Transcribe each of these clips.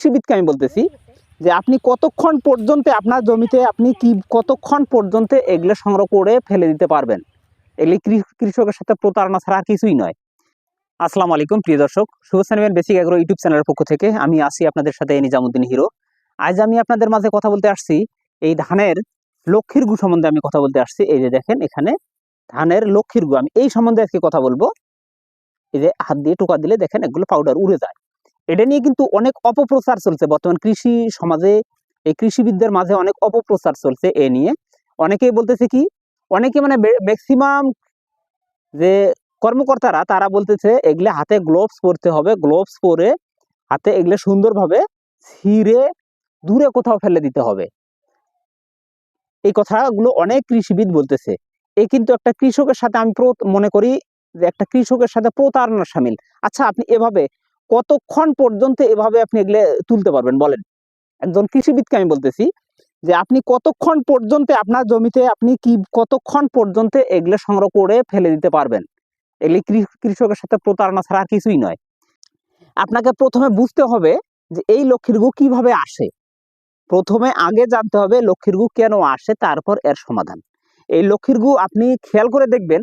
কৃষিবিদকে আমি বলতেছি যে আপনি কতক্ষণ পর্যন্ত আপনার জমিতে আপনি কি কতক্ষণ পর্যন্ত এগুলো সংগ্রহ করে ফেলে দিতে পারবেন? এগুলি কৃষকের সাথে প্রতারণা ছাড়া আর কিছুই নয়। আসসালামু আলাইকুম, প্রিয় দর্শক। শুভসানিবেন বেসিক এগ্রো ইউটিউব চ্যানেলের পক্ষ থেকে আমি আসি আপনাদের সাথে নিজামুদ্দিন হিরো। আজ আমি আপনাদের মাঝে কথা বলতে আসছি এই ধানের লক্ষ্মীর গু সম্বন্ধে আমি কথা বলতে আসছি। এই যে দেখেন এখানে ধানের লক্ষ্মীর গু। আমি এই সম্বন্ধে আজকে কথা বলব। এই যে হাত দিয়ে টোকা দিলে দেখেন এগুলো পাউডার উড়ে যায়। এটা নিয়ে কিন্তু অনেক অপপ্রচার চলছে। বর্তমান কৃষি সমাজে, এই কৃষিবিদদের মাঝে অনেক অপপ্রচার চলছে এ নিয়ে। অনেকেই বলতেছে কি, অনেকে মানে ম্যাক্সিমাম যে কর্মকর্তারা, তারা বলতেছে এগুলো হাতে গ্লোভস পরতে হবে। গ্লোভস পরে হাতে এগুলো সুন্দরভাবে ছিঁড়ে দূরে কোথাও ফেলে দিতে হবে। এই কথাগুলো অনেক কৃষিবিদ বলতেছে। এই কিন্তু একটা কৃষকের সাথে আমি মনে করি যে একটা কৃষকের সাথে প্রতারণা সামিল। আচ্ছা আপনি এভাবে কতক্ষণ পর্যন্ত এভাবে আপনি এগুলো তুলতে পারবেন? বলেন। একজন কৃষিবিদকে আমি বলতেছি যে, আপনি কতক্ষণ পর্যন্ত আপনার জমিতে আপনি কি কতক্ষণ পর্যন্ত এগুলো সংগ্রহ করে ফেলে দিতে পারবেন? এগুলি কৃষকের সাথে প্রতারণা ছাড়া আর কিছুই নয়। আপনাকে প্রথমে বুঝতে হবে যে, এই লক্ষ্মীর গু কীভাবে আসে? প্রথমে আগে জানতে হবে লক্ষ্মীর গু কেন আসে, তারপর এর সমাধান। এই লক্ষ্মীর গু আপনি খেয়াল করে দেখবেন,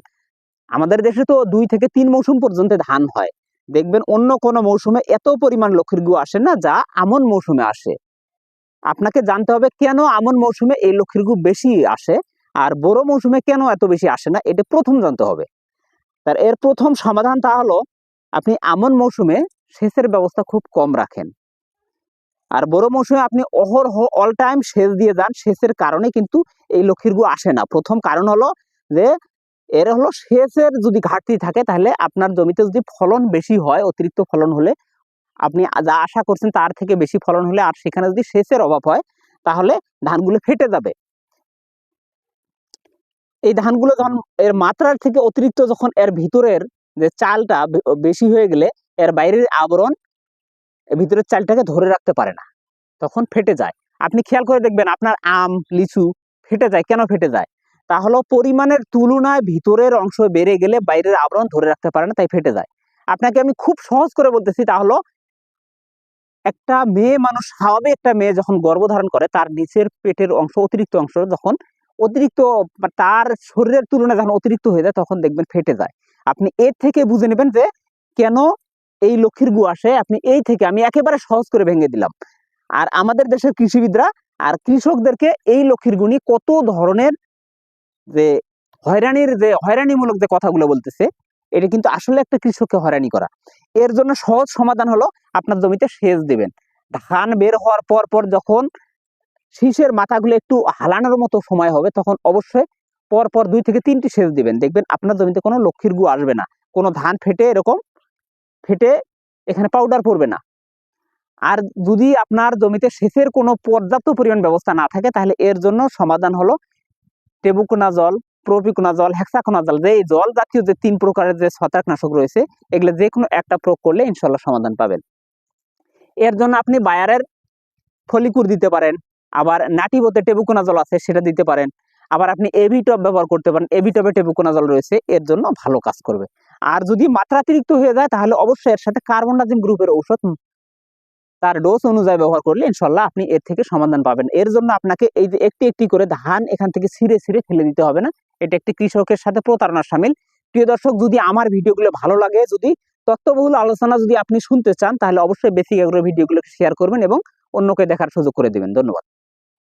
আমাদের দেশে তো দুই থেকে তিন মৌসুম পর্যন্ত ধান হয়। দেখবেন অন্য কোনো মৌসুমে এত পরিমাণ লক্ষ্মীর গু আসে না যা আমন মৌসুমে আসে। আপনাকে জানতে হবে কেন আমন মৌসুমে এই লক্ষ্মীর গু বেশি আসে আর বড় মৌসুমে কেন এত বেশি আসে না, এটা প্রথম জানতে হবে। তার এর প্রথম সমাধান তা হলো, আপনি আমন মৌসুমে সেচের ব্যবস্থা খুব কম রাখেন। আর বড় মৌসুমে আপনি অহরহ অল টাইম সেচ দিয়ে যান, সেচের কারণে কিন্তু এই লক্ষ্মীর গু আসে না। প্রথম কারণ হলো যে এর হলো সেচের যদি ঘাটতি থাকে তাহলে আপনার জমিতে যদি ফলন বেশি হয়, অতিরিক্ত ফলন হলে, আপনি যা আশা করছেন তার থেকে বেশি ফলন হলে আর সেখানে যদি সেচের অভাব হয়, তাহলে ধানগুলো ফেটে যাবে। এই ধানগুলো যখন এর মাত্রার থেকে অতিরিক্ত যখন এর ভিতরের যে চালটা বেশি হয়ে গেলে এর বাইরের আবরণ ভিতরের চালটাকে ধরে রাখতে পারে না। তখন ফেটে যায়। আপনি খেয়াল করে দেখবেন আপনার আম, লিচু ফেটে যায়। কেন ফেটে যায়? তা হলো পরিমাণের তুলনায় ভিতরের অংশ বেড়ে গেলে বাইরের আবরণ ধরে রাখতে পারে না, তাই ফেটে যায়। আপনাকে আমি খুব সহজ করে বলতেছি তা হলো একটা মেয়ে মানুষ স্বাভাবিক একটা মেয়ে যখন গর্ভধারণ করে, তার নিচের পেটের অংশ, অতিরিক্ত অংশ যখন অতিরিক্ত তার শরীরের তুলনায় যখন অতিরিক্ত হয়ে যায়, তখন দেখবেন ফেটে যায়। আপনি এর থেকে বুঝে নেবেন যে কেন এই লক্ষ্মীর গু আসে, আপনি এই থেকে, আমি একেবারে সহজ করে ভেঙে দিলাম। আর আমাদের দেশের কৃষিবিদরা আর কৃষকদেরকে এই লক্ষ্মীর গুণী কত ধরনের যে হয়রানির যে হয়রানিমূলক যে কথাগুলো বলতেছে, এটা কিন্তু আসলে একটা কৃষককে হয়রানি করা। এর জন্য সহজ সমাধান হলো আপনার জমিতে সেচ দিবেন। ধান বের হওয়ার পর পর যখন শীষের মাথাগুলো একটু হালানোর মতো সময় হবে, তখন অবশ্যই পর পর দুই থেকে তিনটি সেচ দিবেন। দেখবেন আপনার জমিতে কোনো লক্ষ্মীর গু আসবে না। কোনো ধান ফেটে এরকম ফেটে এখানে পাউডার পড়বে না। আর যদি আপনার জমিতে সেচের কোনো পর্যাপ্ত পরিমাণ ব্যবস্থা না থাকে, তাহলে এর জন্য সমাধান হলো টেবুকোনা জল, প্রপিকোনা জল, হেক্সাকোনা জল, যে এই জল জাতীয় যে তিন প্রকারের যে ছত্রাকনাশক রয়েছে, এগুলো যে কোনো একটা প্রয়োগ করলে ইনশাল্লাহ সমাধান পাবেন। এর জন্য আপনি বায়ারের ফলিকুর দিতে পারেন, আবার নাটিবোতে টেবুকোনা জল আছে সেটা দিতে পারেন, আবার আপনি এভি টপ ব্যবহার করতে পারেন এভি টপে টেবুকোনা জল রয়েছে, এর জন্য ভালো কাজ করবে। আর যদি মাত্রাতিরিক্ত হয়ে যায়, তাহলে অবশ্যই এর সাথে কার্বনডাজিম গ্রুপের ঔষধ তার ডোজ অনুযায়ী ব্যবহার করলে ইনশাল্লাহ আপনি এর থেকে সমাধান পাবেন। এর জন্য আপনাকে এই যে একটি একটি করে ধান এখান থেকে ছিঁড়ে ছিঁড়ে ফেলে দিতে হবে না। এটা একটি কৃষকের সাথে প্রতারণা সামিল। প্রিয় দর্শক, যদি আমার ভিডিওগুলো ভালো লাগে, যদি তত্ত্ববহুল আলোচনা যদি আপনি শুনতে চান, তাহলে অবশ্যই বেসিক আগ্রহ ভিডিওগুলোকে শেয়ার করবেন এবং অন্যকে দেখার সুযোগ করে দেবেন। ধন্যবাদ।